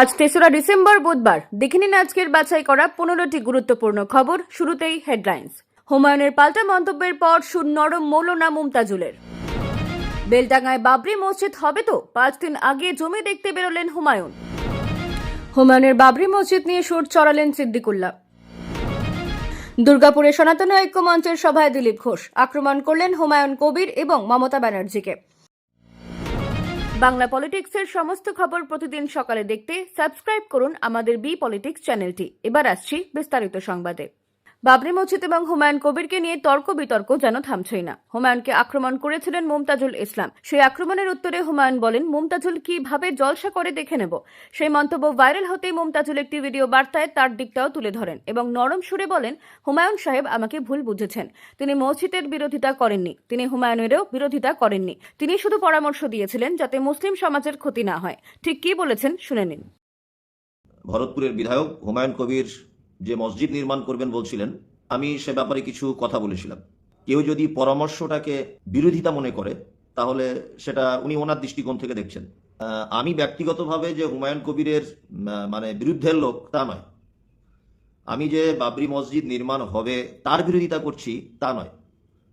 আজ তেসরা ডিসেম্বর বুধবার। দেখে নিন আজকের বাছাই করা পনেরোটি গুরুত্বপূর্ণ খবর। শুরুতেই হেডলাইন্স হুমায়ুনের পাল্টা মন্তব্যের পর সুর নরম মৌলনা মুমতাজুলের। বেলডাঙ্গায় বাবরি মসজিদ হবে তো? পাঁচ দিন আগে জমি দেখতে বেরোলেন হুমায়ুন। হুমায়ুনের বাবরি মসজিদ নিয়ে সুর চড়ালেন সিদ্দিকুল্লাহ। দুর্গাপুরে সনাতন ঐক্য মঞ্চের সভায় দিলীপ ঘোষ। আক্রমণ করলেন হুমায়ুন কবির এবং মমতা ব্যানার্জিকে। বাংলা পলিটিক্সের সমস্ত খবর প্রতিদিন সকালে দেখতে সাবস্ক্রাইব করুন আমাদের বি পলিটিক্স চ্যানেলটি। এবার আসছি বিস্তারিত সংবাদে। বাবরি মসজিদ এবং হুমায়ুন কবিরকে নিয়ে তর্ক বিতর্ক যেন থামছেই না। হুমায়ুনকে আক্রমণ করেছিলেন মুমতাজুল ইসলাম। সেই আক্রমণের উত্তরে হুমায়ুন বলেন, মুমতাজুল কীভাবে জলসা করে দেখে নেব? সেই মন্তব্য ভাইরাল হতেই মুমতাজুল একটি ভিডিও বার্তায় তার দিকটাও তুলে ধরেন এবং নরম সুরে বলেন, হুমায়ুন সাহেব আমাকে ভুল বুঝেছেন। তিনি মসজিদের বিরোধিতা করেননি। তিনি হুমায়ুনেরও বিরোধিতা করেননি। তিনি শুধু পরামর্শ দিয়েছিলেন যাতে মুসলিম সমাজের ক্ষতি না হয়। ঠিক কি বলেছেন শুনে নিন। ভরতপুরের বিধায়ক হুমায়ুন কবির যে মসজিদ নির্মাণ করবেন বলছিলেন, আমি সে ব্যাপারে কিছু কথা বলেছিলাম। কেউ যদি পরামর্শটাকে বিরোধিতা মনে করে, তাহলে সেটা উনি ওনার দৃষ্টিকোণ থেকে দেখছেন। আমি ব্যক্তিগতভাবে যে হুমায়ুন কবিরের মানে বিরুদ্ধের লোক, তা নয়। আমি যে বাবরি মসজিদ নির্মাণ হবে, তার বিরোধিতা করছি, তা নয়।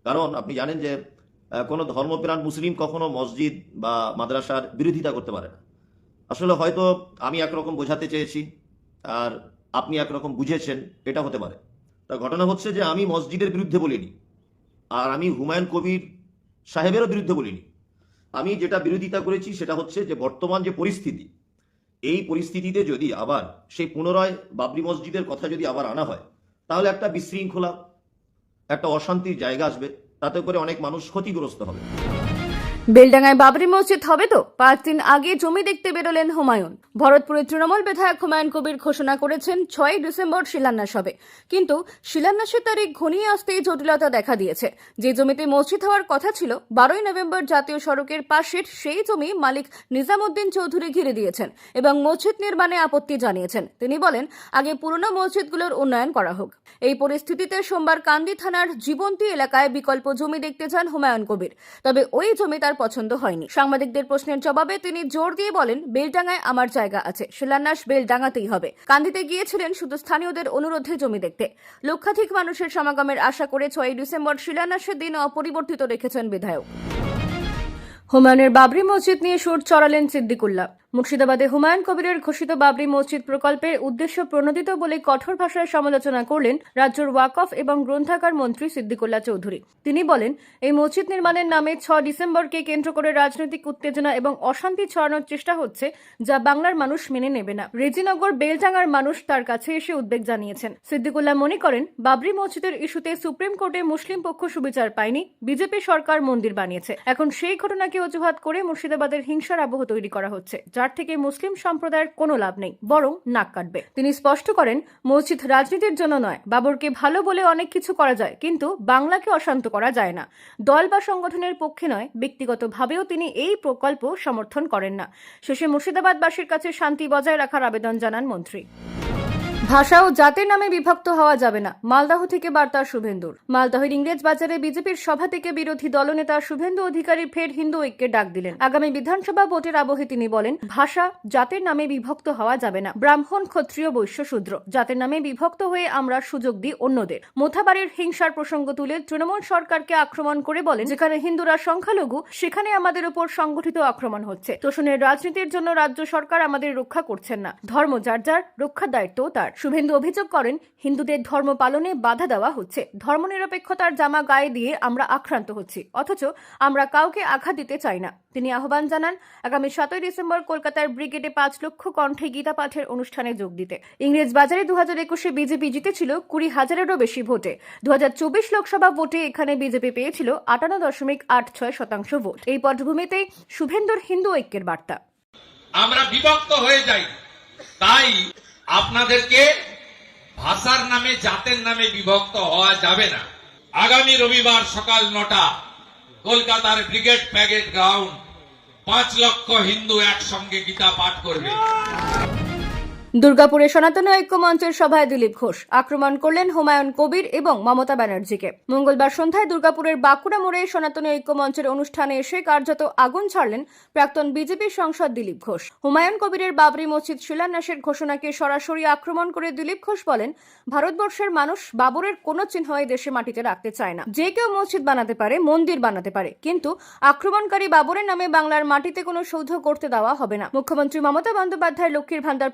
কারণ আপনি জানেন যে কোনো ধর্মপ্রাণ মুসলিম কখনো মসজিদ বা মাদ্রাসার বিরোধিতা করতে পারে না। আসলে হয়তো আমি একরকম বোঝাতে চেয়েছি, আর আপনি একরকম বুঝেছেন, এটা হতে পারে। তা ঘটনা হচ্ছে যে আমি মসজিদের বিরুদ্ধে বলিনি, আর আমি হুমায়ুন কবির সাহেবেরও বিরুদ্ধে বলিনি। আমি যেটা বিরোধিতা করেছি সেটা হচ্ছে যে বর্তমান যে পরিস্থিতি, এই পরিস্থিতিতে যদি আবার সেই পুনরায় বাবরি মসজিদের কথা যদি আবার আনা হয়, তাহলে একটা বিশৃঙ্খলা, একটা অশান্তির জায়গা আসবে, তাতে করে অনেক মানুষ ক্ষতিগ্রস্ত হবে। বেলডাঙ্গায় বাবরি মসজিদ হবে তো? পাঁচ দিন আগে জমি দেখতে বেরোলেন হুমায়ুন। ভরতপুরের তৃণমূল বিধায়ক হুমায়ুন কবির ঘোষণা করেছেন ছয় ডিসেম্বর শিলান্যাস হবে। কিন্তু শিলান্যাসের তারিখ ঘনিয়ে আসতেই জটিলতা দেখা দিয়েছে। যে জমিতে মসজিদ হওয়ার কথা ছিল, বারোই নভেম্বর জাতীয় সড়কের পাশের সেই জমি মালিক নিজামুদ্দিন চৌধুরী ঘিরে দিয়েছেন এবং মসজিদ নির্মাণে আপত্তি জানিয়েছেন। তিনি বলেন, আগে পুরনো মসজিদগুলোর উন্নয়ন করা হোক। এই পরিস্থিতিতে সোমবার কান্দি থানার জীবন্তী এলাকায় বিকল্প জমি দেখতে যান হুমায়ুন কবির। তবে ওই জমি তার পছন্দ হয়নি। সাংবাদিকদের প্রশ্নের জবাবে তিনি জোর দিয়ে বলেন, বেলডাঙ্গায় আমার জায়গা আছে, শিলান্যাস বেলডাঙ্গাতেই হবে। কান্দিতে গিয়েছিলেন শুধু স্থানীয়দের অনুরোধে জমি দেখতে। লক্ষাধিক মানুষের সমাগমের আশা করে ছয়ই ডিসেম্বর শিলান্যাসের দিন অপরিবর্তিত রেখেছেন বিধায়ক। হুমায়ুনের বাবরি মসজিদ নিয়ে সুর চড়ালেন সিদ্দিকুল্লাহ। মুর্শিদাবাদে হুমায়ুন কবিরের ঘোষিত বাবরি মসজিদ প্রকল্পের উদ্দেশ্য প্রণোদিত বলে কঠোর ভাষায় সমালোচনা করলেন রাজ্যের ওয়াকফ এবং গ্রন্থাগার মন্ত্রী সিদ্দিকুল্লা চৌধুরী। তিনি বলেন, এই মসজিদ নির্মাণের নামে ছ ডিসেম্বরকে কেন্দ্র করে রাজনৈতিক উত্তেজনা এবং অশান্তি ছড়ানোর চেষ্টা হচ্ছে যা বাংলার মানুষ মেনে নেবে না। রেজিনগর বেলডাঙ্গার মানুষ তার কাছে এসে উদ্বেগ জানিয়েছেন। সিদ্দিকুল্লাহ মনে করেন, বাবরি মসজিদের ইস্যুতে সুপ্রিম কোর্টে মুসলিম পক্ষ সুবিচার পায়নি, বিজেপি সরকার মন্দির বানিয়েছে। এখন সেই ঘটনাকে অজুহাত করে মুর্শিদাবাদের হিংসার আবহ তৈরি করা হচ্ছে। যার থেকে মুসলিম সম্প্রদায়ের কোনো লাভ নেই, বরং নাক কাটবে। তিনি স্পষ্ট করেন, মসজিদ রাজনীতির জন্য নয়, বাবরকে ভালো বলে অনেক কিছু করা যায়, কিন্তু বাংলাকে অশান্ত করা যায় না। দল বা সংগঠনের পক্ষে নয়, ব্যক্তিগতভাবেও তিনি এই প্রকল্প সমর্থন করেন না। শেষে মুর্শিদাবাদবাসীর কাছে শান্তি বজায় রাখার আবেদন জানান মন্ত্রী। ভাষা ও জাতের নামে বিভক্ত হওয়া যাবে না। মালদাহ থেকে বার্তা শুভেন্দুর। মালদহের ইংরেজ বাজারে বিজেপির সভা থেকে বিরোধী দলনেতা শুভেন্দু অধিকারী ফের হিন্দু ঐক্যের ডাক দিলেন। আগামী বিধানসভা ভোটের আবহে তিনি বলেন, ভাষা জাতের নামে বিভক্ত হওয়া যাবে না। ব্রাহ্মণ ক্ষত্রিয় বৈশ্য শূদ্র জাতের নামে বিভক্ত হয়ে আমরা সুযোগ দিই অন্যদের। মোথাবাড়ির হিংসার প্রসঙ্গ তুলে তৃণমূল সরকারকে আক্রমণ করে বলেন, যেখানে হিন্দুরা সংখ্যালঘু, সেখানে আমাদের উপর সংগঠিত আক্রমণ হচ্ছে। তোষণের রাজনীতির জন্য রাজ্য সরকার আমাদের রক্ষা করছেন না। ধর্ম যার যার, রক্ষার দায়িত্বও তার। শুভেন্দু অভিযোগ করেন, হিন্দুদের ধর্ম পালনে বাধা দেওয়া হচ্ছে। ধর্মনিরপেক্ষতার জামা গায়ে দিয়ে আমরা আক্রান্ত হচ্ছি, অথচ আমরা কাউকে আঘাত দিতে চাই না। তিনি আহ্বান জানান, আগামী সাতই ডিসেম্বর কলকাতার ব্রিগেডে পাঁচ লক্ষ কণ্ঠে গীতা পাঠের অনুষ্ঠানে যোগ দিতে। ইংরেজ বাজারে দু হাজার একুশে বিজেপি জিতেছিল কুড়ি হাজারেরও বেশি ভোটে। দু হাজার চব্বিশ লোকসভা ভোটে এখানে বিজেপি পেয়েছিল আটান্ন দশমিক আট ছয় শতাংশ ভোট। এই পটভূমিতেই শুভেন্দুর হিন্দু ঐক্যের বার্তা। আমরা বিভক্ত হয়ে যাই, তাই আপনাদেরকে ভাষার নামে, জাতের নামে বিভক্ত হওয়া যাবে না। আগামী রবিবার সকাল নটা, কলকাতার ব্রিগেড প্যাগেট গ্রাউন্ড, পাঁচ লক্ষ হিন্দু একসঙ্গে গীতা পাঠ করবে। দুর্গাপুরে সনাতন ঐক্য মঞ্চের সভায় দিলীপ ঘোষ আক্রমণ করলেন হুমায়ুন কবির এবং মমতা ব্যানার্জিকে। মঙ্গলবার সন্ধ্যায় দুর্গাপুরের বাঁকুড়া মোড়ে সনাতন ঐক্য মঞ্চের অনুষ্ঠানে এসে কার্যত আগুন ছাড়লেন প্রাক্তন বিজেপি সংসদ দিলীপ ঘোষ। হুমায়ুন কবিরের বাবরি মসজিদ শিলান্যাসের ঘোষণাকে সরাসরি আক্রমণ করে দিলীপ ঘোষ বলেন, ভারতবর্ষের মানুষ বাবরের কোনো চিহ্ন এই দেশে মাটিতে রাখতে চায় না। যে কেউ মসজিদ বানাতে পারে, মন্দির বানাতে পারে, কিন্তু আক্রমণকারী বাবরের নামে বাংলার মাটিতে কোনো সৌধ করতে দেওয়া হবে না। মুখ্যমন্ত্রী মমতা বন্দ্যোপাধ্যায় লক্ষ্মীর ভান্ডার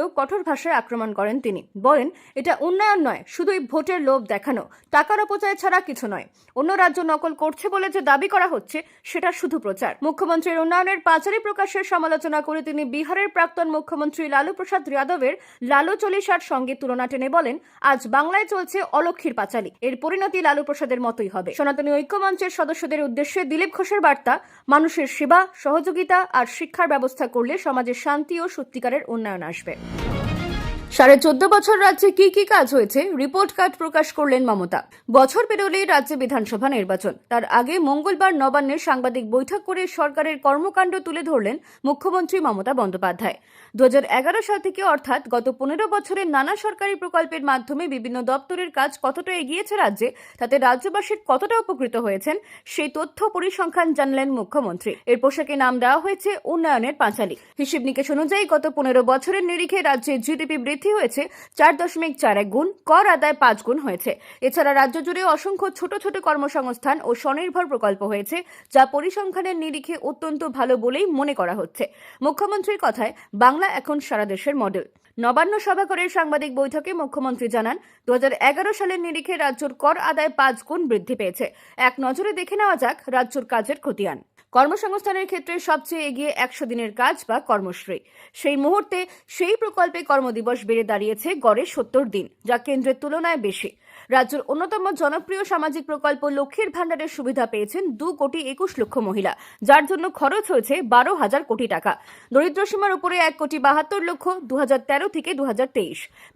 প্রকল্পকেও কঠোর ভাষায় আক্রমণ করেন তিনি। বলেন, এটা উন্নয়ন নয় শুধুই ভোটের লোভ দেখানো। টাকার অপচয় ছাড়া কিছু নয়। অন্য রাজ্য নকল করছে বলে যে দাবি করা হচ্ছে, সেটা শুধু প্রচার। মুখ্যমন্ত্রীর উন্নয়নের পাঁচারি প্রকাশের সমালোচনা করে তিনি বিহারের প্রাক্তন মুখ্যমন্ত্রী লালু প্রসাদ যাদবের লালু চলিসার সঙ্গে তুলনা টেনে বলেন, আজ বাংলায় চলছে অলক্ষীর পাঁচালী। এর পরিণতি লালু প্রসাদের মতোই হবে। সনাতনী ঐক্যমঞ্চের সদস্যদের উদ্দেশ্যে দিলীপ ঘোষের বার্তা, মানুষের সেবা, সহযোগিতা আর শিক্ষার ব্যবস্থা করলে সমাজে শান্তি ও সত্যিকারের উন্নয়ন আসবে। Thank you. সাড়ে চোদ্দ বছর রাজ্যে কি কি কাজ হয়েছে? রিপোর্ট কার্ড প্রকাশ করলেন মমতা। বছর পেরোলেই রাজ্যে বিধানসভা নির্বাচন। তার আগে মঙ্গলবার নবান্নে সাংবাদিক বৈঠক করে সরকারের কর্মকাণ্ড তুলে ধরলেন মুখ্যমন্ত্রী মমতা বন্দ্যোপাধ্যায়। দু সাল থেকে অর্থাৎ গত পনেরো বছরের নানা সরকারি প্রকল্পের মাধ্যমে বিভিন্ন দপ্তরের কাজ কতটা এগিয়েছে রাজ্যে, তাতে রাজ্যবাসীর কতটা উপকৃত হয়েছেন, সেই তথ্য পরিসংখ্যান জানলেন মুখ্যমন্ত্রী। এর পোশাকে নাম দেওয়া হয়েছে উন্নয়নের পাঁচালী। হিসেব নিকেশ অনুযায়ী গত পনেরো বছরের নিরিখে রাজ্যে জিডিপি বৃদ্ধি হয়েছে চার দশমিক চার এক গুণ, কর আদায় পাঁচ গুণ হয়েছে। এছাড়া রাজ্য জুড়ে অসংখ্য ছোট ছোট কর্মসংস্থান ও স্বনির্ভর প্রকল্প হয়েছে, যা পরিসংখ্যানের নিরিখে অত্যন্ত ভালো বলেই মনে করা হচ্ছে। মুখ্যমন্ত্রীর কথায়, বাংলা এখন সারা দেশের মডেল। নবান্ন সভাঘরের সাংবাদিক বৈঠকে মুখ্যমন্ত্রী জানান দু হাজার এগারো সালের নিরিখে রাজ্যর কর আদায় পাঁচ গুণ বৃদ্ধি পেয়েছে। এক নজরে দেখে নেওয়া যাক রাজ্যর কাজের খতিয়ান। কর্মসংস্থানের ক্ষেত্রে সবচেয়ে এগিয়ে একশো দিনের কাজ বা কর্মশ্রী। সেই মুহূর্তে সেই প্রকল্পে কর্মদিবস বেড়ে দাঁড়িয়েছে গড়ে সত্তর দিন, যা কেন্দ্রের তুলনায় বেশি। রাজ্যের অন্যতম জনপ্রিয় সামাজিক প্রকল্প লক্ষ্মীর ভাণ্ডারের সুবিধা পেয়েছেন দু কোটি একুশ লক্ষ মহিলা, যার জন্য খরচ হয়েছে বারো হাজার কোটি টাকা। দরিদ্র সীমার উপরে এক কোটি বাহাত্তর লক্ষ দুহাজার তেরো থেকে দু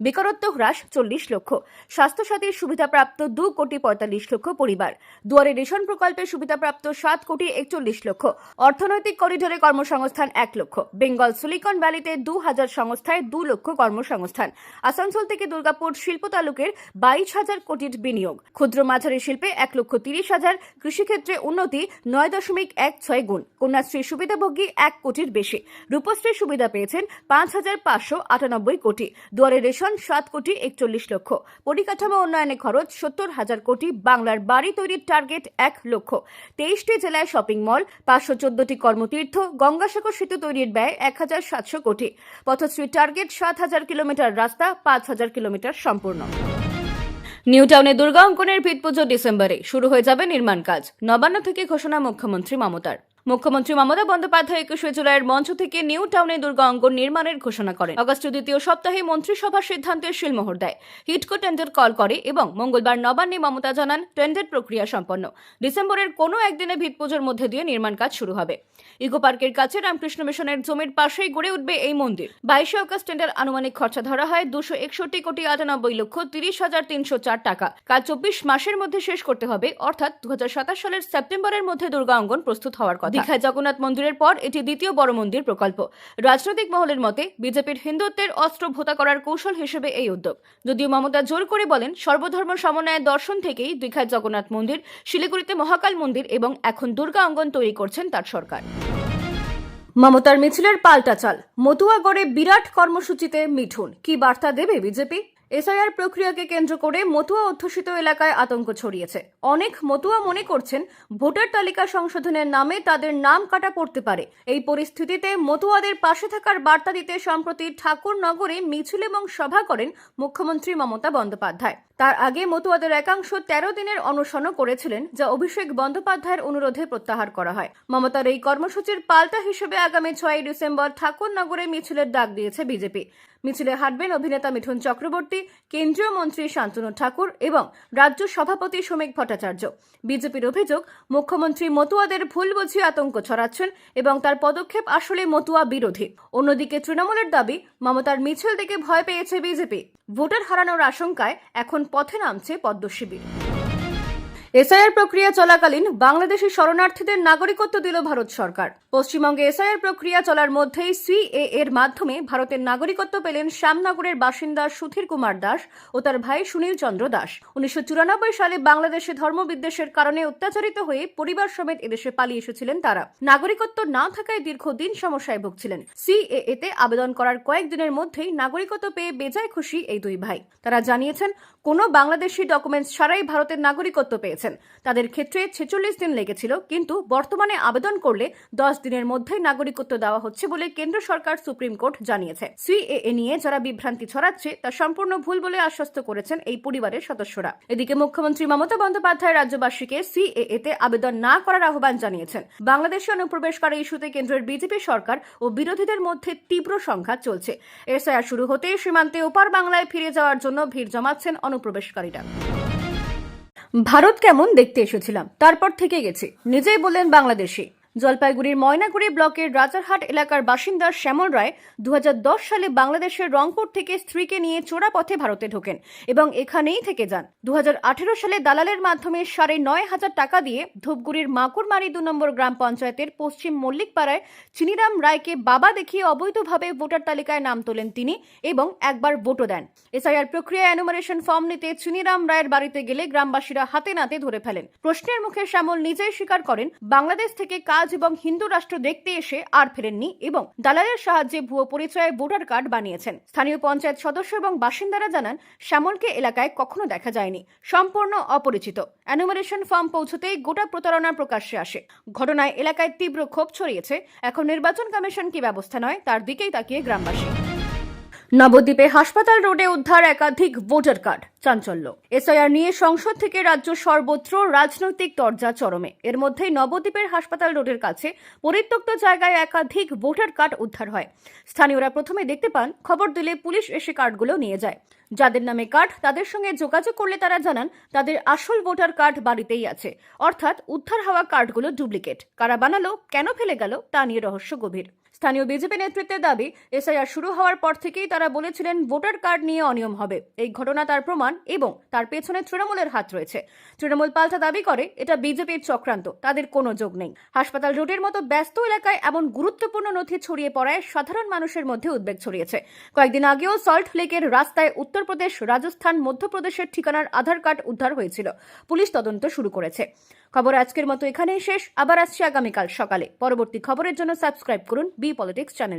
বেকারত্ব হ্রাস চল্লিশ লক্ষ। স্বাস্থ্যসাথীর সুবিধাপ্রাপ্ত দু কোটি পঁয়তাল্লিশ লক্ষ পরিবার। দুয়ারে রেশন প্রকল্পের সুবিধাপ্রাপ্ত সাত কোটি একচল্লিশ লক্ষ। অর্থনৈতিক করিডোরে কর্মসংস্থান এক লক্ষ। বেঙ্গল সিলিকন ভ্যালিতে দু হাজার সংস্থায় দু লক্ষ কর্মসংস্থান। আসানসোল থেকে দুর্গাপুর শিল্প তালুকের বাইশ হাজার কোটির বিনিয়োগ। ক্ষুদ্র মাঝারি শিল্পে এক লক্ষ তিরিশ হাজার, কৃষিক্ষেত্রে উন্নতি নয় দশমিক এক ছয় গুণ। কন্যাশ্রী সুবিধাভোগী এক কোটির বেশি। রূপশ্রীর সুবিধা পেয়েছেন পাঁচ হাজার পাঁচশো আটানব্বই কোটি। দুয়ারে রেশন সাত কোটি একচল্লিশ লক্ষ। পরিকাঠামো উন্নয়নে খরচ সত্তর হাজার কোটি। বাংলার বাড়ি তৈরির টার্গেট এক লক্ষ। তেইশটি জেলায় শপিং মল, পাঁচশো চোদ্দটি কর্মতীর্থ, গঙ্গাসাগর সেতু তৈরির ব্যয় এক হাজার সাতশো কোটি। পথশ্রী টার্গেট সাত হাজার কিলোমিটার রাস্তা, পাঁচ হাজার কিলোমিটার সম্পূর্ণ। নিউ টাউনে দুর্গা অঙ্কনের ভিত পুজো ডিসেম্বরে। শুরু হয়ে যাবে নির্মাণ কাজ। নবান্ন থেকে ঘোষণা মুখ্যমন্ত্রী মমতার। মুখ্যমন্ত্রী মমতা বন্দ্যোপাধ্যায় একুশে জুলাইয়ের মঞ্চ থেকে নিউ টাউনে দুর্গা অঙ্গন নির্মাণের ঘোষণা করেন। আগস্ট দ্বিতীয় সপ্তাহে মন্ত্রিসভার সিদ্ধান্তের শিলমোহর দেয়। হিটকো টেন্ডার কল করে এবং মঙ্গলবার নবান্নে মমতা জানান, টেন্ডার প্রক্রিয়া সম্পন্ন। ডিসেম্বরের কোনো একদিনে ভিত পুজোর মধ্যে দিয়ে নির্মাণ কাজ শুরু হবে। ইকো পার্কের কাছে রামকৃষ্ণ মিশনের জমির পাশেই গড়ে উঠবে এই মন্দির। বাইশে অগস্ট টেন্ডার আনুমানিক খরচা ধরা হয় দুশো একষট্টি কোটি আটানব্বই লক্ষ তিরিশ হাজার তিনশো চার টাকা। কাজ চব্বিশ মাসের মধ্যে শেষ করতে হবে, অর্থাৎ দুই হাজার সাতাশ সালের সেপ্টেম্বরের মধ্যে দুর্গা অঙ্গন প্রস্তুত হওয়ার কথা। দীঘায় জগন্নাথ মন্দিরের পর এটি দ্বিতীয় বড় মন্দির প্রকল্প। রাজনৈতিক মহলের মতে, বিজেপির হিন্দুত্বের অস্ত্র ভোতা করার কৌশল হিসেবে এই উদ্যোগ। যদিও মমতা জোর করে বলেন, সর্বধর্ম সমন্বয়ের দর্শন থেকেই দীঘায় জগন্নাথ মন্দির, শিলিগুড়িতে মহাকাল মন্দির এবং এখন দুর্গা অঙ্গন তৈরি করছেন তার সরকার। মমতার মিছিলের পাল্টা চাল। মতুয়াগড়ে বিরাট কর্মসূচিতে মিঠুন। কি বার্তা দেবে বিজেপি? এসআইআর প্রক্রিয়াকে কেন্দ্র করে মতুয়া অধ্যুষিত এলাকায় আতঙ্ক ছড়িয়েছে। অনেক মতুয়া মনে করছেন, ভোটার তালিকা সংশোধনের নামে তাদের নাম কাটা পড়তে পারে। এই পরিস্থিতিতে মতুয়াদের পাশে থাকার বার্তা দিতে সম্প্রতি ঠাকুরনগরে মিছিল এবং সভা করেন মুখ্যমন্ত্রী মমতা বন্দ্যোপাধ্যায়। তার আগে মতুয়াদের একাংশ তেরো দিনের অনশনও করেছিলেন, যা অভিষেক বন্দ্যোপাধ্যায়ের অনুরোধে প্রত্যাহার করা হয়। মমতার এই কর্মসূচির পাল্টা হিসেবে আগামী ছয়ই ডিসেম্বর ঠাকুরনগরে মিছিলের ডাক দিয়েছে বিজেপি। মিছিলে হাঁটবেন অভিনেতা মিঠুন চক্রবর্তী, কেন্দ্রীয় মন্ত্রী শান্তনু ঠাকুর এবং রাজ্য সভাপতি শ্রমিক ভট্টাচার্য। বিজেপির অভিযোগ, মুখ্যমন্ত্রী মতুয়াদের ভুল বুঝিয়ে আতঙ্ক ছড়াচ্ছেন এবং তার পদক্ষেপ আসলে মতুয়া বিরোধী। অন্যদিকে তৃণমূলের দাবি, মমতার মিছিল দেখে ভয় পেয়েছে বিজেপি। ভোটার হারানোর আশঙ্কায় এখন পথে নামছে পদ্ম শিবির এসআইআর প্রক্রিয়া চলাকালীন বাংলাদেশি শরণার্থীদের নাগরিকত্ব দিল ভারত সরকার। পশ্চিমবঙ্গে এসআইআর প্রক্রিয়া চলার মধ্যেই সিএ এর মাধ্যমে ভারতের নাগরিকত্ব পেলেন শ্যামনগরের বাসিন্দা সুধীর কুমার দাস ও তার ভাই সুনীল চন্দ্র দাস। উনিশশো চুরানব্বই সালে বাংলাদেশে ধর্মবিদ্বেষের কারণে অত্যাচারিত হয়ে পরিবার সমেত এদেশে পালিয়ে এসেছিলেন তারা। নাগরিকত্ব না থাকায় দীর্ঘদিন সমস্যায় ভুগছিলেন। সিএএ তে আবেদন করার কয়েকদিনের মধ্যেই নাগরিকত্ব পেয়ে বেজায় খুশি এই দুই ভাই। তারা জানিয়েছেন কোনো বাংলাদেশি ডকুমেন্টস ছাড়াই ভারতের নাগরিকত্ব পেয়েছেন। তাদের ক্ষেত্রে ছেচল্লিশ দিন লেগেছিল, কিন্তু বর্তমানে আবেদন করলে দশ দিনের মধ্যেই নাগরিকত্ব দেওয়া হচ্ছে বলে কেন্দ্র সরকার সুপ্রিম কোর্ট জানিয়েছে। সিএএ নিয়ে যারা বিভ্রান্তি ছড়াচ্ছে, তা সম্পূর্ণ ভুল বলে আশ্বস্ত করেছেন এই পরিবারের সদস্যরা। এদিকে মুখ্যমন্ত্রী মমতা বন্দ্যোপাধ্যায় রাজ্যবাসীকে সিএএ তে আবেদন না করার আহ্বান জানিয়েছেন। বাংলাদেশে অনুপ্রবেশকারী ইস্যুতে কেন্দ্রের বিজেপি সরকার ও বিরোধীদের মধ্যে তীব্র সংঘাত চলছে। এসআইআর শুরু হতেই সীমান্তে ওপার বাংলায় ফিরে যাওয়ার জন্য ভিড় জমাচ্ছেন অনুপ্রবেশকারীরা ভারত কেমন দেখতে এসেছিলাম? তারপর থেকে গেছে। নিজেই বললেন বাংলাদেশি। জলপাইগুড়ির ময়নাগুড়ি ব্লকের রাজারহাট এলাকার বাসিন্দা শ্যামল রায় দু হাজার দশ সালে বাংলাদেশের রংপুর থেকে স্ত্রীকে নিয়ে চোরা পথে ভারতে ঢোকেন এবং এখানেই থেকে যান। দু হাজার আঠারো সালে দালালের মাধ্যমে সাড়ে নয় হাজার টাকা দিয়ে ধূপগুড়ির মাকুরমারি দু নম্বর গ্রাম পঞ্চায়েতের পশ্চিম মল্লিকপাড়ায় চিনিরাম রায়কে বাবা দেখিয়ে অবৈধভাবে ভোটার তালিকায় নাম তোলেন তিনি এবং একবার ভোটও দেন। এসআইআর প্রক্রিয়া অ্যানুমারেশন ফর্ম নিতে চিনিরাম রায়ের বাড়িতে গেলে গ্রামবাসীরা হাতে নাতে ধরে ফেলেন। প্রশ্নের মুখে শ্যামল নিজেই স্বীকার করেন, বাংলাদেশ থেকে কাজ এবং হিন্দু রাষ্ট্র দেখতে এসে আর ফেরেননি এবং দালালের সাহায্যে ভুয়ো পরিচয়ে ভোটার কার্ড বানিয়েছেন। স্থানীয় পঞ্চায়েত সদস্য এবং বাসিন্দারা জানান, শ্যামলকে এলাকায় কখনো দেখা যায়নি। সম্পূর্ণ অপরিচিত। অ্যানুমারেশন ফর্ম পৌঁছতেই গোটা প্রতারণা প্রকাশ্যে আসে। ঘটনায় এলাকায় তীব্র ক্ষোভ ছড়িয়েছে। এখন নির্বাচন কমিশন কি ব্যবস্থা নয়, তার দিকেই তাকিয়ে গ্রামবাসী। নবদ্বীপে হাসপাতাল রোডে উদ্ধার একাধিক ভোটার কার্ড চাঞ্চল্য। এসআইআর নিয়ে সংসদ থেকে রাজ্য সর্বত্র রাজনৈতিক তরজা চরমে। এর মধ্যেই নবদ্বীপের হাসপাতাল রোডের কাছে পরিত্যক্ত জায়গায় একাধিক ভোটার কার্ড উদ্ধার হয়। স্থানীয়রা প্রথমে দেখতে পান, খবর দিলে পুলিশ এসে কার্ডগুলো নিয়ে যায়। যাদের নামে কার্ড, তাদের সঙ্গে যোগাযোগ করলে তারা জানান, তাদের আসল ভোটার কার্ড বাড়িতেই আছে। অর্থাৎ উদ্ধার হওয়া কার্ডগুলো ডুপ্লিকেট। কারা বানালো, কেন ফেলে গেল, তা নিয়ে রহস্য গভীর। স্থানীয় বিজেপি নেতৃত্বের দাবি, এসআইআর শুরু হওয়ার পর থেকেই তারা বলেছিলেন ভোটার কার্ড নিয়ে অনিয়ম হবে। এই ঘটনা তার প্রমাণ এবং তার পেছনে তৃণমূলের হাত রয়েছে। তৃণমূল পাল্টা দাবি করে, এটা বিজেপির চক্রান্ত, তাদের কোনো যোগ নেই। হাসপাতাল রোডের মতো ব্যস্ত এলাকায় এমন গুরুত্বপূর্ণ নথি ছড়িয়ে পড়ায় সাধারণ মানুষের মধ্যে উদ্বেগ ছড়িয়েছে। কয়েকদিন আগেও সল্ট লেকের রাস্তায় উত্তরপ্রদেশ রাজস্থান, মধ্যপ্রদেশের ঠিকানার আধার কার্ড উদ্ধার হয়েছিল। পুলিশ তদন্ত শুরু করেছে। খবর আজকের মতো এখানেই শেষ। আবার আসছি আগামীকাল সকালে। পরবর্তী খবরের জন্য সাবস্ক্রাইব করুন বি পলিটিক্স চ্যানেল